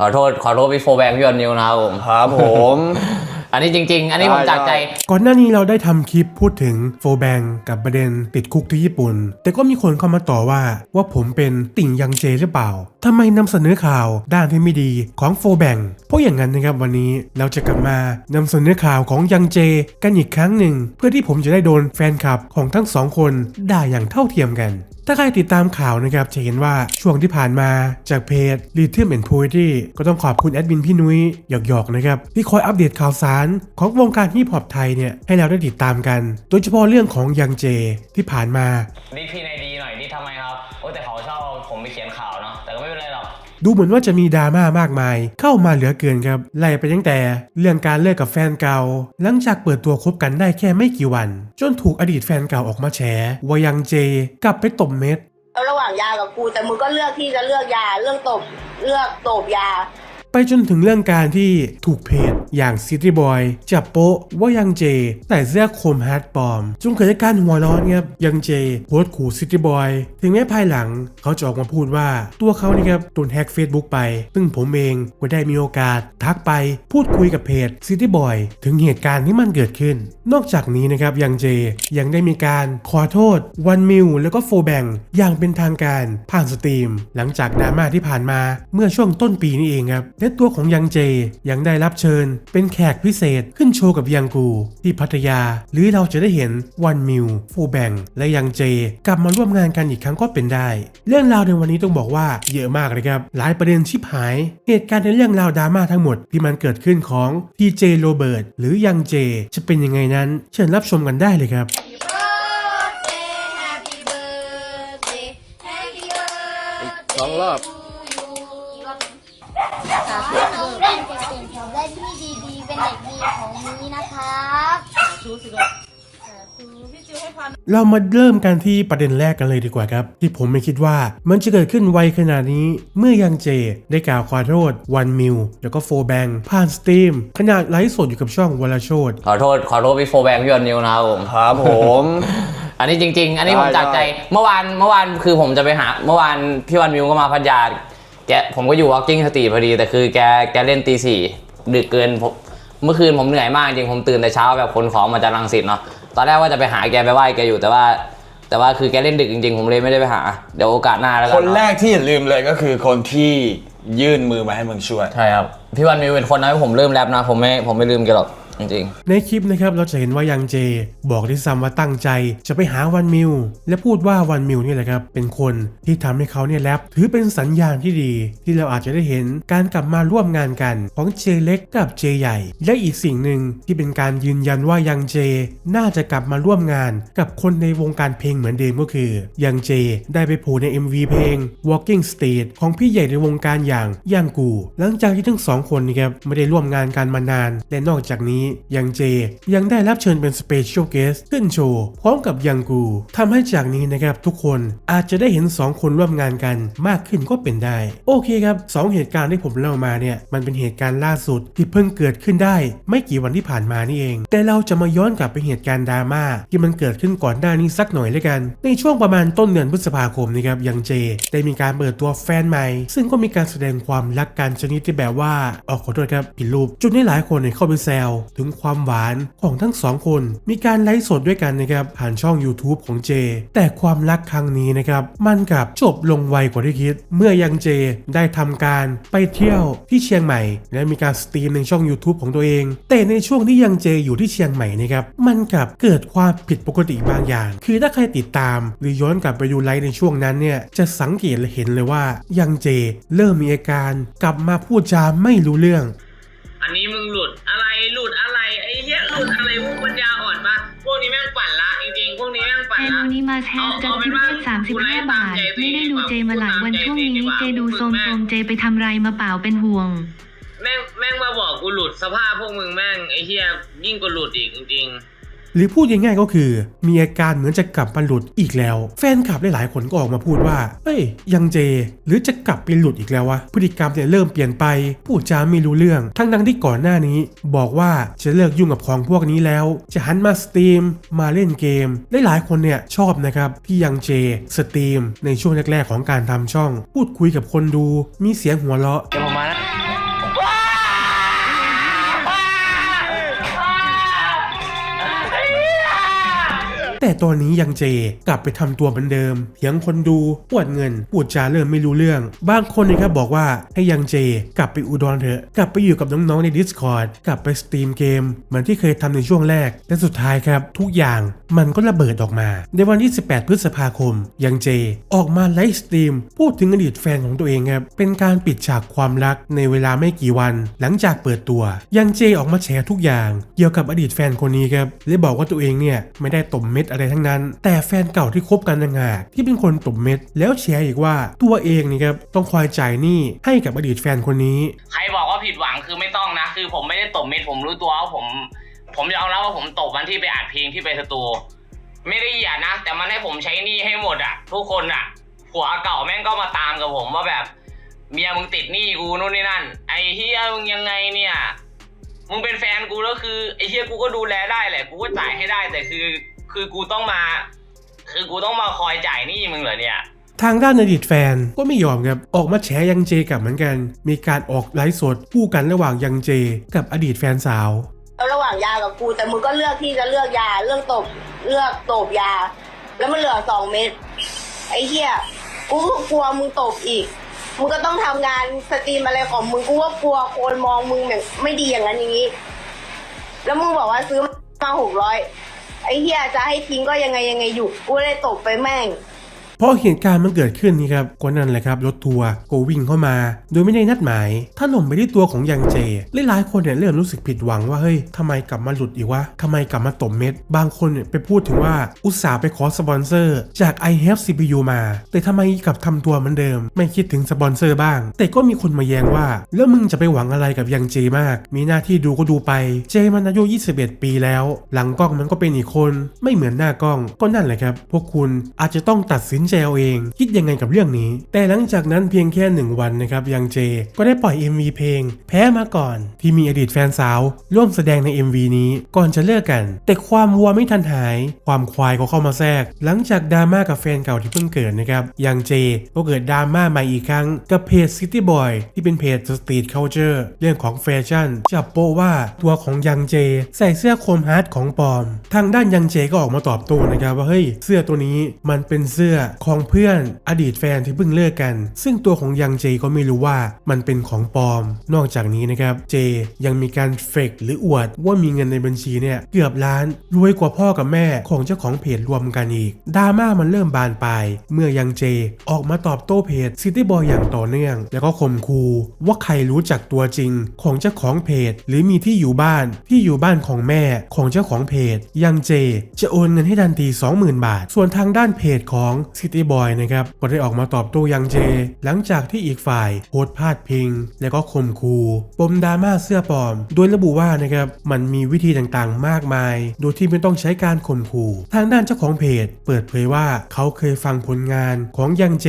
ขอโทษขอโทษพี่โฟแบงพี่วันนิวนะครับผมครับผม อันนี้จริง ๆ อันนี้ผมได้จากใจได้ก่อนหน้านี้เราได้ทำคลิปพูดถึงโฟแบงกับประเด็นติดคุกที่ญี่ปุ่น แต่ก็มีคนเข้ามาต่อว่าว่าผมเป็นติ่งยังเจหรือเปล่าทำไมนำเสนอข่าวด้านที่ไม่ดีของโฟแบงเพราะอย่างนั้นนะครับวันนี้เราจะกลับมานำเสนอข่าวของยังเจกันอีกครั้งหนึ่ง เพื่อที่ผมจะได้โดนแฟนคลับของทั้งสองคนด่าอย่างเท่าเทียมกัน ถ้าใครติดตามข่าวนะครับจะเห็นว่าช่วงที่ผ่านมาจากเพจ Rhythm and Poetry ก็ต้องขอบคุณแอดมินพี่นุ้ยหยอกๆนะครับที่คอยอัปเดตข่าวสารของวงการฮิปฮอปไทยเนี่ยให้เราได้ติดตามกัน โดยเฉพาะเรื่องของยังเจที่ผ่านมาดีพี่ในดีหน่อย ดูเหมือนว่าจะมีดราม่ามากมาย เข้ามาเหลือเกินครับไล่ไปตั้งแต่เรื่องการเลิกกับแฟนเก่า หลังจากเปิดตัวคบกันได้แค่ไม่กี่วัน จนถูกอดีตแฟนเก่าออกมาแฉว่ายังเจ กลับไปตบเม็ดแล้วระหว่างยากับกูแต่มึงก็เลือกที่จะเลือกยาเลือกตบเลือกตบยา ไปจนถึงเรื่องการที่ถูกเพจอย่าง City Boy จับโป๊ะว่ายังเจ แต่เสื้อโคมฮาร์ดปอมจนเกิดการหัวร้อนครับยังเจโพสต์ขู่ City Boy ถึงแม้ภายหลังเขาจะออกมาพูดว่าตัวเขานี่ครับโดนแฮ็ก Facebook ไป ซึ่งผมเองก็ได้มีโอกาสทักไปพูดคุยกับเพจ City Boy ถึงเหตุการณ์ที่มันเกิดขึ้น นอกจากนี้นะครับยังเจยังได้มีการขอโทษวันมิวแล้วก็โฟแบงอย่างเป็นทางการผ่านสตรีม หลังจากดราม่าที่ผ่านมาเมื่อช่วงต้นปีนี้เองครับและตัวของยังเจยังได้รับเชิญ เป็นแขกพิเศษขึ้นโชว์กับยังกู ที่พัทยา หรือเราจะได้เห็นวันมิวโฟแบงและยังเจ กลับมาร่วมงานกันอีกครั้งก็เป็นได้ เรื่องราวในวันนี้ต้องบอกว่าเยอะมากเลยครับ หลายประเด็นชิบหาย เหตุการณ์ในเรื่องราวดราม่าทั้งหมดที่มันเกิดขึ้นของทีเจโรเบิร์ตหรือยังเจ จะเป็นยังไงนั้น เชิญรับชมกันได้เลยครับ Happy birthday, happy birthday สองรอบ ขอให้น้องเรียนเก่งๆของเล่นที่ดีๆ เป็นเด็กดีของนี้นะครับเรามาเริ่มกันที่ประเด็นแรกกันเลยดีกว่าครับ ที่ผมไม่คิดว่ามันจะเกิดขึ้นไวขนาดนี้ เมื่อยังเจ ได้กล่าวขอโทษวันมิวแล้วก็โฟแบงผ่านสตรีมขนาดไลฟ์สดอยู่กับช่องวลโชดขอโทษ ขอโทษพี่โฟแบงพี่วันนิวนะครับผมครับผมอันนี้จริง ๆ อันนี้ผมจากใจ เมื่อวานเมื่อวานคือผมจะไปหา เมื่อวานพี่วันมิวก็มาพัทยา แกผมก็อยู่ walking street พอดี แต่คือแกแกเล่นตีสี่ดึกเกินผมเมื่อคืนผมเหนื่อยมากจริงผมตื่นแต่เช้าแบบขนของมาจากรังสิตเนาะตอนแรกว่าจะไปหาแกไปไหว้แกอยู่แต่ว่า แต่ว่าคือแกเล่นดึกจริงๆ ผมเลยไม่ได้ไปหา เดี๋ยวโอกาสหน้าแล้วกัคนเาะแรกที่อย่าลืมเลยก็คือคนที่ยื่นมือมาให้มึงช่วย ใช่ครับ พี่วันมิวเป็นคนทำให้ผมเริ่มแรปนะ ผมไม่ผมไม่ลืมแกหรอก จริงในคลิปนะครับเราจะเห็นว่ายังเจ บอกที่ซ้ำว่าตั้งใจจะไปหาวันมิวและพูดว่าวันมิวนี่แหละครับเป็นคนที่ทำให้เขาเนี่ยแรปถือเป็นสัญญาณที่ดี ที่เราอาจจะได้เห็นการกลับมาร่วมงานกันของเจเล็กกับเจใหญ่ และอีกสิ่งหนึ่งที่เป็นการยืนยันว่ายังเจ น่าจะกลับมาร่วมงานกับคนในวงการเพลงเหมือนเดิมก็คือ ยังเจได้ไปโผล่ใน MV เพลง Walking Street ของพี่ใหญ่ในวงการอย่างย่างกู หลังจากที่ทั้งสองคนนี่ครับไม่ได้ร่วมงานกันมานานและนอกจากนี้ยังเจยังได้รับเชิญเป็น Special Guest ขึ้นโชว์ พร้อมกับยังกูทำให้จากนี้นะครับทุกคนอาจจะได้เห็น 2 คนร่วมงานกันมากขึ้นก็เป็นได้ โอเคครับสองเหตุการณ์ที่ผมเล่ามาเนี่ยมันเป็นเหตุการณ์ล่าสุดที่เพิ่งเกิดขึ้นได้ ไม่กี่วันที่ผ่านมานี่เอง แต่เราจะมาย้อนกลับไปเหตุการณ์ดราม่าที่มันเกิดขึ้นก่อนหน้านี้สักหน่อยเลยกัน ในช่วงประมาณต้นเดือนพฤษภาคมนะครับยังเจ ได้มีการเปิดตัวแฟนใหม่ ซึ่งก็มีการแสดงความรักกันชนิดที่แบบว่าเออขอโทษครับผิดรูปจุดนให้หลายคนเนี่ยเข้าไปแซวถึงความหวานของทั้งสองคน มีการไลฟ์สดด้วยกันนะครับผ่านช่อง YouTube ของเจ แต่ความรักครั้งนี้นะครับมันกลับจบลงไวกว่าที่คิด เมื่อยังเจได้ทำการไปเที่ยวที่เชียงใหม่ และมีการสตรีมในช่อง YouTube ของตัวเอง แต่ในช่วงที่ยังเจอยู่ที่เชียงใหม่นะครับมันกลับเกิดความผิดปกติบางอย่าง คือถ้าใครติดตาม หรือย้อนกลับไปดูไลฟ์ในช่วงนั้นเนี่ยจะสังเกตและเห็นเลยว่ายังเจเริ่มมีอาการกลับมาพูดจาไม่รู้เรื่อง อันนี้มึงหลุดอะไรหลุด มัสแฮสจัสติเสามสิบห้าบาท ไม่ได้ดูเจมาหลายวันช่วงนี้ เจดูโซมโซมๆเจไปทำไรมาเปล่าเป็นห่วง แม่งแม่งมาบอกกูหลุดสภาพพวกมึงแม่งไอ้เหี้ยยิ่งกว่าหลุดอีกจริง หรือพูดง่ายๆก็คือ มีอาการเหมือนจะกลับมาหลุดอีกแล้ว แฟนคลับหลายๆคนก็ออกมาพูดว่าเอ้ยยังเจ หรือจะกลับไปหลุดอีกแล้ววะพฤติกรรมเนี่ยเริ่มเปลี่ยนไปพูดจาไม่รู้เรื่อง ทั้งนั้นที่ก่อนหน้านี้ บอกว่าจะเลิกยุ่งกับของพวกนี้แล้ว จะหันมาสตรีมมาเล่นเกมหลายๆคนเนี่ยชอบนะครับที่ยังเจสตรีมในช่วงแรกๆของการทำช่อง พูดคุยกับคนดูมีเสียงหัวเราะ ๆเดี๋ยวผมมานะตอนนี้ยังเจกลับไปทำตัวเหมือนเดิมเถียงคนดูปวดเงินพูดจาเริ่มไม่รู้เรื่อง บางคนนะครับบอกว่าให้ยังเจ กลับไปอุดรเถอะ กลับไปอยู่กับน้องๆใน Discord กลับไปสตรีมเกม เหมือนที่เคยทำในช่วงแรก และสุดท้ายครับ ทุกอย่างมันก็ระเบิดออกมา ในวันที่ 18 พฤษภาคม ยังเจ ออกมาไลฟ์สตรีม พูดถึงอดีตแฟนของตัวเองครับเป็นการปิดฉากความรักในเวลาไม่กี่วัน หลังจากเปิดตัว ยังเจออกมาแฉทุกอย่าง เกี่ยวกับอดีตแฟนคนนี้ครับและบอกว่าตัวเองเนี่ยไม่ได้ตบเม็ดอะไรทั้งนั้น แต่แฟนเก่าที่คบกันต่างหากที่เป็นคนตบเม็ด แล้วแชร์อีกว่าตัวเองนี่ครับต้องคอยจ่ายหนี้ให้กับอดีตแฟนคนนี้ ใครบอกว่าผิดหวังคือไม่ต้องนะ คือผมไม่ได้ตบเม็ดผมรู้ตัวว่าผม ผมยอมรับว่าผมตบวันที่ไปอัดเพลงที่ไปสตูไม่ได้เหยียดนะ แต่มันให้ผมใช้หนี้ให้หมดอะ ทุกคนอะผัวเก่าแม่งก็มาตามกับผมว่าแบบเมียมึงติดหนี้กูนู่นนี่นั่น ไอ้เฮียมึงยังไงเนี่ยมึงเป็นแฟนกูแล้วคือไอ้เฮียกูก็ดูแลได้แหละ กูก็จ่ายให้ได้แต่คือ คือกูต้องมา คือกูต้องมาคอยจ่ายหนี้มึงเหรอเนี่ยทางด้านอดีตแฟนก็ไม่ยอมครับ ออกมาแฉยังเจกลับเหมือนกัน มีการออกไลฟ์สดคู่กันระหว่างยังเจ กับอดีตแฟนสาวแล้วระหว่างยากับกูแต่มึงก็เลือกที่จะเลือกยาเลือกตบเลือกตบยา แล้วมันเหลือสองเม็ดไอ้เหี้ยกูก็กลัวมึงตบอีกมึงก็ต้องทำงานสตรีมอะไรของมึงกูก็กลัวคนมองมึงแบบไม่ดีอย่างนั้นอย่างนี้ แล้วมึงบอกว่าซื้อ มาหกร้อยไอ้เฮียจะให้ทิ้งก็ยังไงยังไงอยู่ กูเลยตบไปแม่ง เพราะเหตุการณ์มันเกิดขึ้นนี่ครับก็นั่นแหละครับรถทัวร์ก็วิ่งเข้ามา โดยไม่ได้นัดหมายถล่มไปที่ตัวของยังเจหลายๆคนเนี่ยเริ่มรู้สึกผิดหวังว่าเฮ้ยทำไมกลับมาหลุดอีกวะทำไมกลับมาตบเม็ด บางคนเนี่ยไปพูดถึงว่าอุตส่าห์ไปขอสปอนเซอร์จาก i have CPU มา แต่ทำไมกลับทำตัวเหมือนเดิม ไม่คิดถึงสปอนเซอร์บ้าง แต่ก็มีคนมาแย้งว่า แล้วมึงจะไปหวังอะไรกับยังเจมาก มีหน้าที่ดูก็ดูไป เจมันอายุ 21 ปีแล้ว หลังกล้องมันก็เป็นอีกคน ไม่เหมือนหน้ากล้องก็นั่นแหละครับ พวกคุณอาจจะต้องตัดสินใจเอาเอง คิดยังไงกับเรื่องนี้ แต่หลังจากนั้นเพียงแค่หนึ่งวันนะครับยังเจ ก็ได้ปล่อย MV เพลง แพ้มาก่อน ที่มีอดีตแฟนสาว ร่วมแสดงใน MV นี้ก่อนจะเลิกกัน แต่ความวัวไม่ทันหาย ความควายก็เข้ามาแทรก หลังจากดราม่ากับแฟนเก่าที่เพิ่งเกิดนะครับยังเจก็เกิดดราม่าใหม่อีกครั้งกับเพจ City Boy ที่เป็นเพจ Street Culture เรื่องของแฟชั่นจับโป้ว่าตัวของยังเจ ใส่เสื้อโคมฮาร์ดของปอม ทางด้านยังเจก็ออกมาตอบโต้นะครับว่าเฮ้ยเสื้อตัวนี้มันเป็นเสื้อของเพื่อนอดีตแฟนที่เพิ่งเลิกกัน ซึ่งตัวของยังเจก็ไม่รู้ว่ามันเป็นของปลอม นอกจากนี้นะครับเจยังมีการเฟกหรืออวดว่ามีเงินในบัญชีเนี่ยเกือบล้านรวยกว่าพ่อกับแม่ของเจ้าของเพจรวมกันอีกดราม่ามันเริ่มบานปลายเมื่อยังเจออกมาตอบโต้เพจ City Boy อย่างต่อเนื่อง แล้วก็ข่มคูว่าใครรู้จักตัวจริงของเจ้าของเพจ หรือมีที่อยู่บ้านที่อยู่บ้านของแม่ของเจ้าของเพจ ยังเจ จะโอนเงินให้ทันที20,000 บาท ส่วนทางด้านเพจของ City Boy นะครับก็ได้ออกมาตอบโต้ยังเจ หลังจากที่อีกฝ่ายโพสพาดพิง แล้วก็ข่มคูปมดราม่าเสื้อปลอม โดยระบุว่านะครับมันมีวิธีต่างๆ มากมาย โดยที่ไม่ต้องใช้การข่มขู่ ทางด้านเจ้าของเพจ เปิดเผยว่าเขาเคยฟังผลงานของยังเจ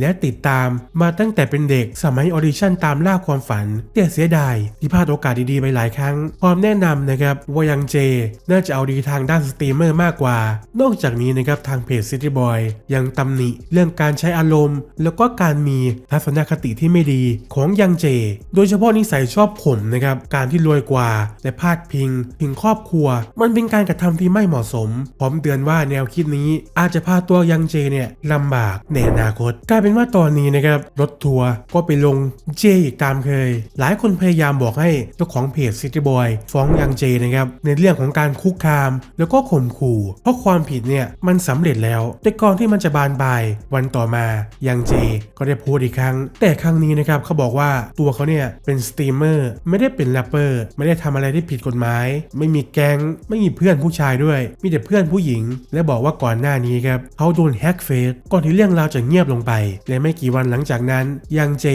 และติดตามมาตั้งแต่เป็นเด็กสมัยออดิชั่นตามล่าความฝันแต่เสียดายที่พลาดโอกาสดีๆไปหลายครั้งพร้อมแนะนำนะครับว่ายังเจ น่าจะเอาดีทางด้านสตรีมเมอร์มากกว่า นอกจากนี้นะครับทางเพจ City Boy ยังตำหนิ เรื่องการใช้อารมณ์ แล้วก็การมีทัศนคติที่ไม่ดีของยังเจ โดยเฉพาะนิสัยชอบข่มนะครับการที่รวยกว่าและพาดพิงถึงครอบครัว มันเป็นการกระทำที่ไม่เหมาะสม พร้อมเตือนว่าแนวคิดนี้อาจจะพาตัวยังเจเนี่ยลำบากในอนาคต กลายเป็นว่าตอนนี้นะครับรถทัวร์ก็ไปลงเจอีกตามเคย หลายคนพยายามบอกให้เจ้าของเพจ City Boy ฟ้องยังเจนะครับในเรื่องของการคุกคาม แล้วก็ข่มขู่ เพราะความผิดเนี่ยมันสำเร็จแล้ว แต่ก่อนที่มันจะบานปลาย วันต่อมายังเจก็ได้โพสต์อีกครั้ง แต่ครั้งนี้นะครับเขาบอกว่าตัวเขาเนี่ยเป็นสตรีมเมอร์ไม่ได้เป็นแรปเปอร์ไม่ได้ทำอะไรที่ผิดกฎหมาย ไม่มีแก๊งไม่มีเพื่อนผู้ชายด้วย มีแต่เพื่อนผู้หญิง และบอกว่าก่อนหน้านี้ครับเขาโดนแฮ็กเฟซก่อนที่เรื่องราวจะเงียบลงไป และไม่กี่วันหลังจากนั้นยังเจ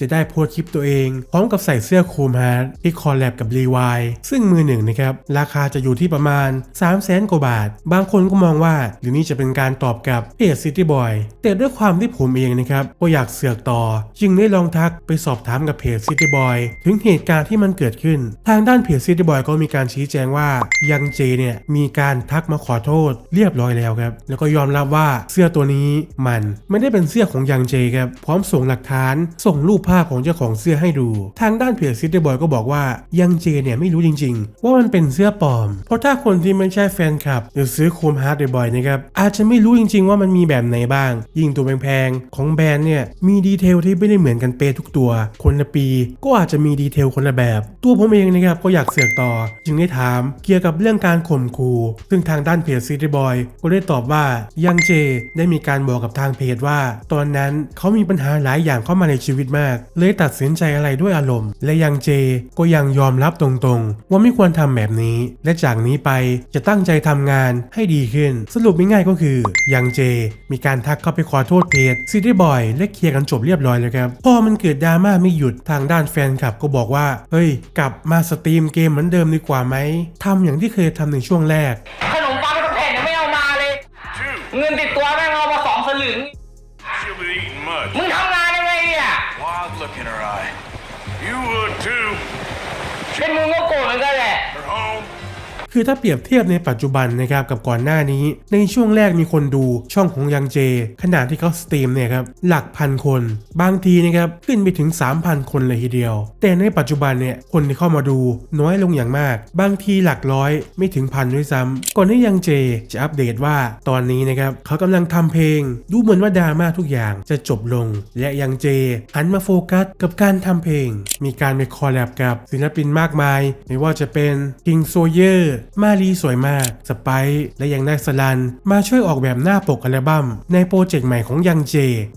จะได้โพสคลิปตัวเองพร้อมกับใส่เสื้อโคมฮาร์ดที่คอลแลบกับรีวายซึ่งมือหนึ่งนะครับราคาจะอยู่ที่ประมาณ3 0 0แสนกว่าบาท บางคนก็มองว่าหรือนี่จะเป็นการตอบกลับเพจซิตี้บอยแต่ด้วยความที่ผมเองนะครับก็อยากเสือกต่อ จึงได้ลองทักไปสอบถามกับเพจซิตี้บอยถึงเหตุการณ์ที่มันเกิดขึ้น ทางด้านเพจซิตี้บอยก็มีการชี้แจงว่ายังเจเนี่ยมีการทักมาขอโทษเรียบร้อยแล้วครับ แล้วก็ยอมรับว่าเสื้อตัวนี้มันไม่ได้เป็นเสื้อของยังเจครับพร้อมส่งหลักฐาน ส่งรูปภาพของเจ้าของเสื้อให้ดู ทางด้านเพจซิตี้บอยก็บอกว่ายังเจเนี่ยไม่รู้จริง ๆ ว่ามันเป็นเสื้อปลอม เพราะถ้าคนที่ไม่ใช่แฟนคลับหรือซื้อโคมฮาร์ดบ่อยๆนะครับอาจจะไม่รู้จริง ๆ ว่ามันมีแบบไหนบ้าง ยิ่งตัวแพงๆ ของแบรนด์เนี่ยมีดีเทลที่ไม่ได้เหมือนกันเป๊ะทุกตัว คนละปี ก็อาจจะมีดีเทลคนละแบบ ตัวผมเองนะครับก็อยากเสือกต่อ จึงได้ถามเกี่ยวกับเรื่องการข่มขู่ซึ่งทางด้านเพจซิตี้บอยก็ได้ตอบว่ายังเจได้มีการบอกกับทางเพจว่า ตอนนั้นเขามีปัญหาหลายอย่างเข้ามาในชีวิตมาก เลยตัดสินใจอะไรด้วยอารมณ์ และยังเจก็ยังยอมรับตรงๆ ว่าไม่ควรทำแบบนี้ และจากนี้ไปจะตั้งใจทำงานให้ดีขึ้น สรุปง่ายๆก็คือยังเจมีการทักเข้าไปขอโทษเพจซิตี้บอยและเคลียร์กันจบเรียบร้อยแล้วครับพอมันเกิดดราม่าไม่หยุดทางด้านแฟนคลับก็บอกว่า เฮ้ย กลับมาสตรีมเกมเหมือนเดิมดีกว่าไหมทำอย่างที่เคยทำในช่วงแรกขนมปังสักแผ่นยังไม่เอามาเลย เงินติดตัวแม่งเอามาสองสลึง She'll be eating much. มึงทำงานยังไงเนี่ย Wild look in her eye. You would too. เป็นมึงก็โกรธเหมือนกันแหละ Her home. คือถ้าเปรียบเทียบในปัจจุบันนะครับกับก่อนหน้านี้ ในช่วงแรกมีคนดูช่องของยังเจขณะที่เขาสตรีมเนี่ยครับหลักพันคน บางทีนะครับขึ้นไปถึง 3,000 คนเลยทีเดียว แต่ในปัจจุบันเนี่ยคนที่เข้ามาดูน้อยลงอย่างมาก บางทีหลักร้อยไม่ถึงพันด้วยซ้ำก่อนที่ยังเจจะอัปเดตว่าตอนนี้นะครับเขากำลังทำเพลง ดูเหมือนว่าดราม่าทุกอย่างจะจบลง และยังเจหันมาโฟกัสกับการทำเพลง มีการไปคอลแลบกับศิลปินมากมาย ไม่ว่าจะเป็น King Sawyer มารีสวยมาก สไปซ์และยังได้สลัน มาช่วยออกแบบหน้าปกอัลบั้มในโปรเจกต์ใหม่ของยังเจ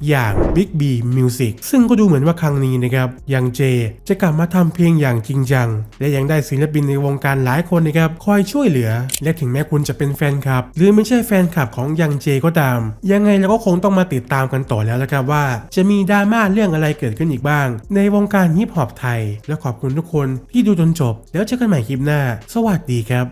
อย่าง Big B Music ซึ่งก็ดูเหมือนว่าครั้งนี้นะครับยังเจจะกลับมาทำเพลงอย่างจริงจัง และยังได้ศิลปินในวงการหลายคนนะครับคอยช่วยเหลือ และถึงแม้คุณจะเป็นแฟนคลับ หรือไม่ใช่แฟนคลับของยังเจก็ตาม ยังไงเราก็คงต้องมาติดตามกันต่อแล้วละครับว่า จะมีดราม่าเรื่องอะไรเกิดขึ้นอีกบ้าง ในวงการฮิปฮอปไทย และขอบคุณทุกคนที่ดูจนจบ แล้วเจอกันใหม่คลิปหน้า สวัสดีครับ